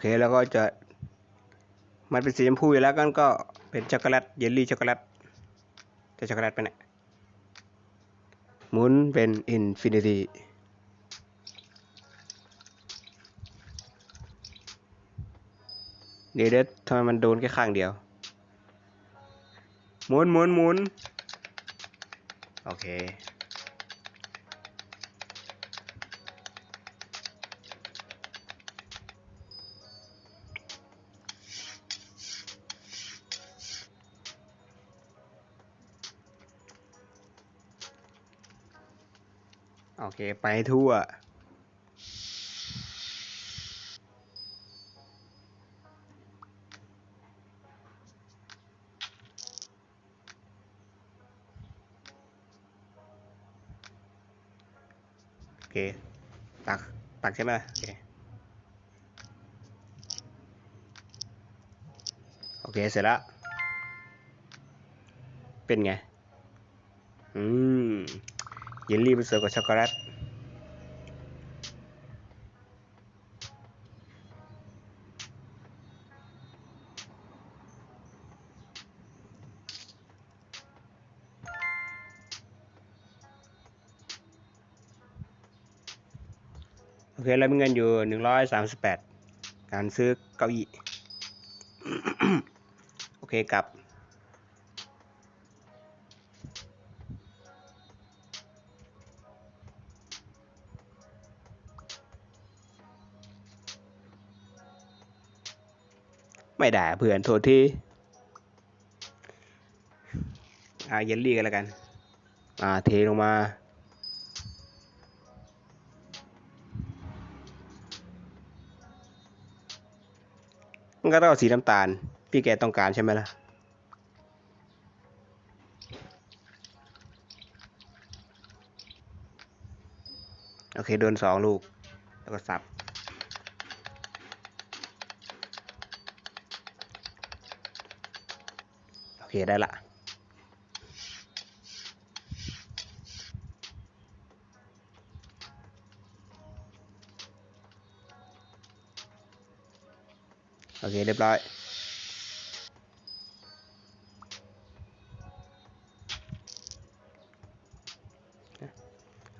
โอเคแล้วก็จะมันเป็นสีชมพูอยู่แล้วกันก็เป็นช็อกโกแลตเยลลี่ช็อกโกแลตจะช็อกโกแลตไปไหนหมุนเป็นอินฟินิตี้เดี๋ยวเดี๋ยวทำไมมันโดนแค่ข้างเดียว หมุนหมุนหมุนโอเค เค ไปทั่ว โอเค ตัก ตักใช่ไหมโอเค โอเค เสร็จแล้ว เป็นไง อืม เยลลี่ผสมกับช็อกโกแลตโอเคแล้วมีเงินอยู่หนึ่งร้อยสามสิบแปดการซื้อเก้าอี้ โอเคกลับ ไม่ได้เพื่อนโทษทีอ่าเยลลี่กันแล้วกัน อ่าเทลงมามันก็ต้องเอาสีน้ำตาล พี่แกต้องการใช่ไหมล่ะ โอเค โดนสองลูก แล้วก็สับ เคได้ละโอเค เรียบร้อย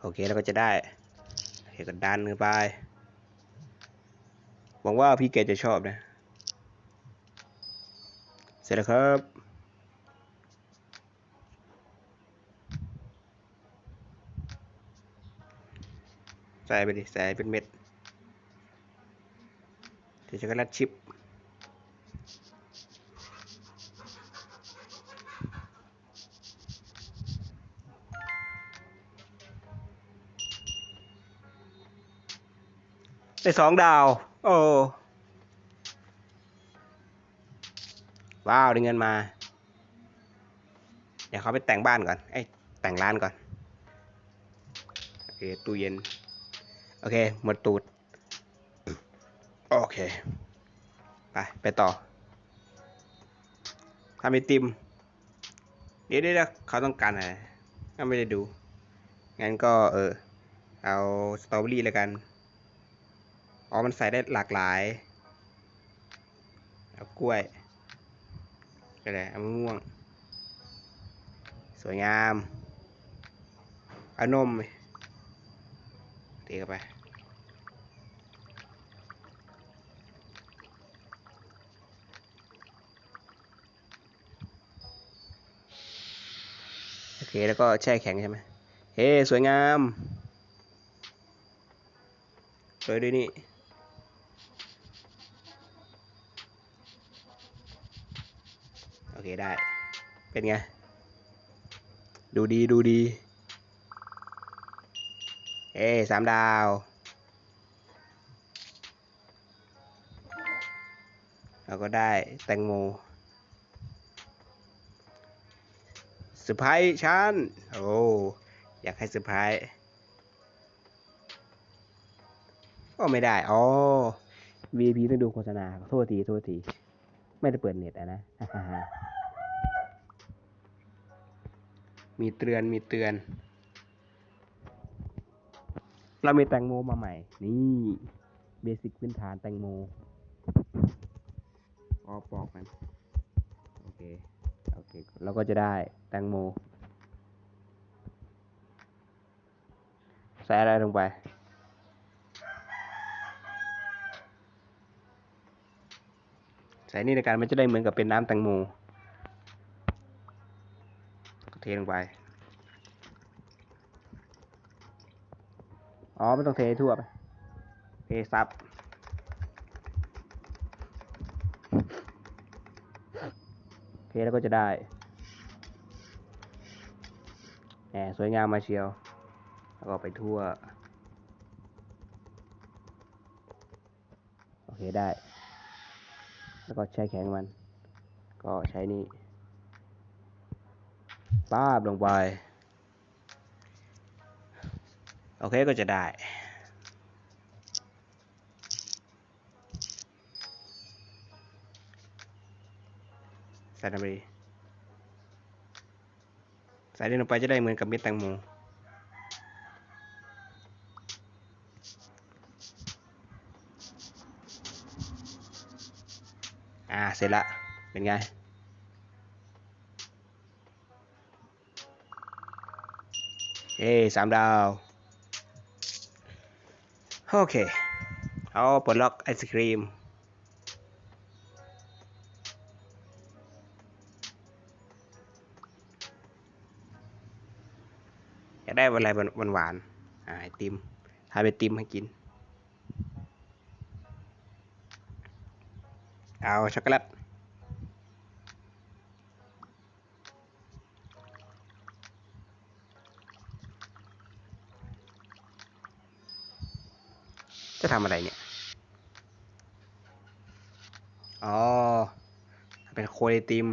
โอเค แล้วก็จะได้โอเคก็ดันขึ้นไป หวังว่าพี่แกจะชอบนะ เสร็จแล้วครับ ใส่ไปดิใส่เป็นเม็ดเดี๋ยวช็อกโกแลตชิพได้สองดาว โอ้ ว้าว ได้เงินมา เดี๋ยวเขาไปแต่งบ้านก่อนเอ้ยแต่งร้านก่อน โอเค ตู้เย็น โอเค หมดตูด โอเค ไป ไปต่อทำไอติม เดี๋ยวเดี๋ยวเขาต้องการอะไรก็ไม่ได้ดู งั้นก็เออ เอาสตรอเบอรี่แล้วกัน อ๋อ มันใส่ได้หลากหลาย เอากล้วย ก็ได้ เอามะม่วง สวยงาม เอานม เทเข้าไปโอเค แล้วก็แช่แข็งใช่ไหมเฮ้ สวยงามสวยด้วยนี่โอเคได้ เป็นไง ดูดีดูดี เอ้สามดาว เราก็ได้แตงโมเซอร์ไพรส์ฉันโอ้อยากให้เซอร์ไพรส์ก็ไม่ได้ อ๋อ VIP ต้องดูโฆษณา โทษที โทษที ไม่ได้เปิดเน็ตอะนะ มีเตือน มีเตือน เรามีแตงโมมาใหม่ นี่เบสิกพื้นฐานแตงโมออปอกมันโอเคโอเคเราก็จะได้แตงโม ใส่อะไรลงไปใส่นี่ในการมันจะได้เหมือนกับเป็นน้ำแตงโมก็เทลงไป อ๋อไม่ต้องเททั่วไปเทซับเทแล้วก็จะได้แหมสวยงามมาเชียว แล้วก็ไปทั่ว โอเคได้ แล้วก็ใช้แข็งมัน ก็ใช้นี่ป้าบลงไป โอเคก็จะได้ ใส่ลงไปใส่ดินลงไปจะได้เหมือนกับเม็ดแตงโมอ่า เสร็จละ เป็นไง เอ้สามดาว โอเค เอาปลดล็อกไอศครีม อยากได้อะไรหวานหวานๆอ่าไอติมทำไอติมให้กิน เอาช็อกโกแลต จะทำอะไรเนี่ย อ๋อ เป็นโคนไอติม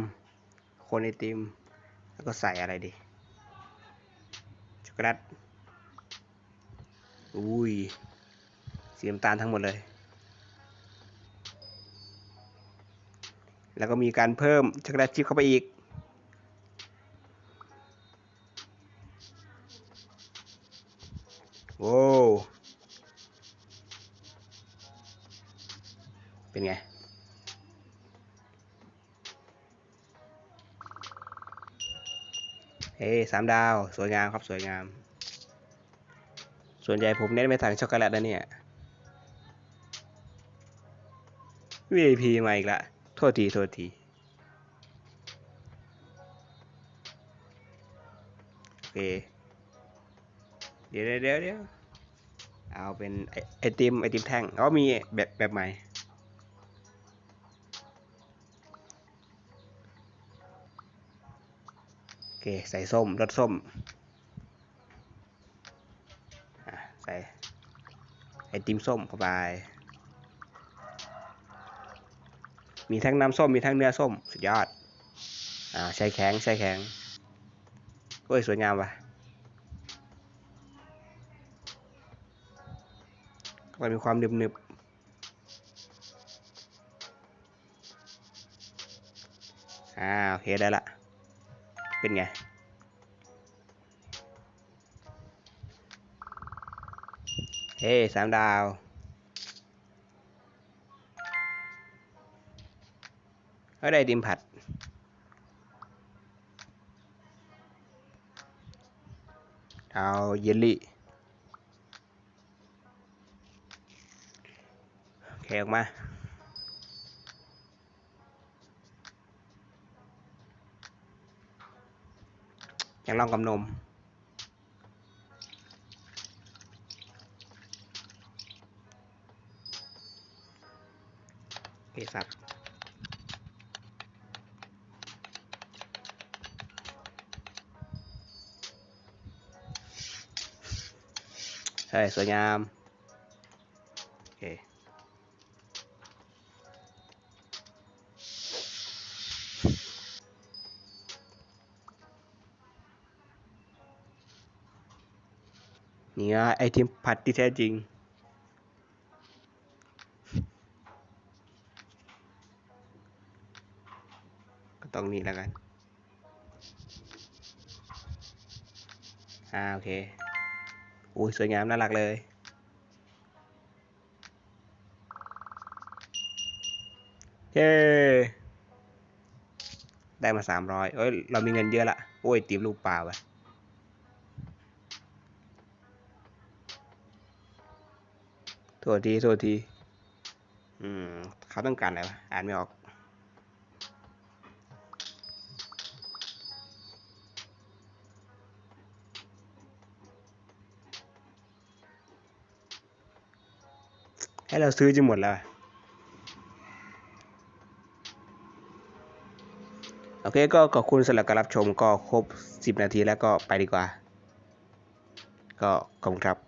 โคนไอติม แล้วก็ใส่อะไรดีช็อกโกแลต อุ้ย สีน้ำตาลทั้งหมดเลย แล้วก็มีการเพิ่มช็อกโกแลตชิพเข้าไปอีก สามดาว สวยงามครับสวยงาม ส่วนใหญ่ผมเน้นไปทางช็อกโกแลตนะเนี่ย VIP มาอีกละ โทษที โทษที โอเค เดี๋ยวเดี๋ยวเดี๋ยวเอาเป็นไอติมไอติมแท่งเขามีแบบแบบใหม่ โอเค ใส่ส้มรสส้มใส่ไอติมส้มเข้าไป มีทั้งน้ำส้มมีทั้งเนื้อส้มสุดยอดอ่าใช้แข็งใช้แข็งโอ้ยสวยงามว่ะมันมีความหนึบหนึบอ่าโอเคได้ละ เป็นไง เฮ้สามดาว ก็ได้ดิมผัดเอาเยลลี่ โอเค ออกมา อยากลองกับนมโอเคสับใช่สวยงาม นี่ไงไอทีมผัดที่แท้จริง ก็ต้องนี่แล้วกัน อ่า โอเคอุ้ยสวยงามน่ารักเลยเย้ได้มาสามร้อยเอ้ย เรามีเงินเยอะละ โอ้ยตีมลูกปลาว่ะ โทษทีโทษที อืม เขาต้องการอะไรวะ อ่านไม่ออกให้เราซื้อจะหมดแล้วอะโอเคก็ขอบคุณสำหรับการรับชมก็ครบ 10 นาทีแล้วก็ไปดีกว่า ก็ขอบคุณครับ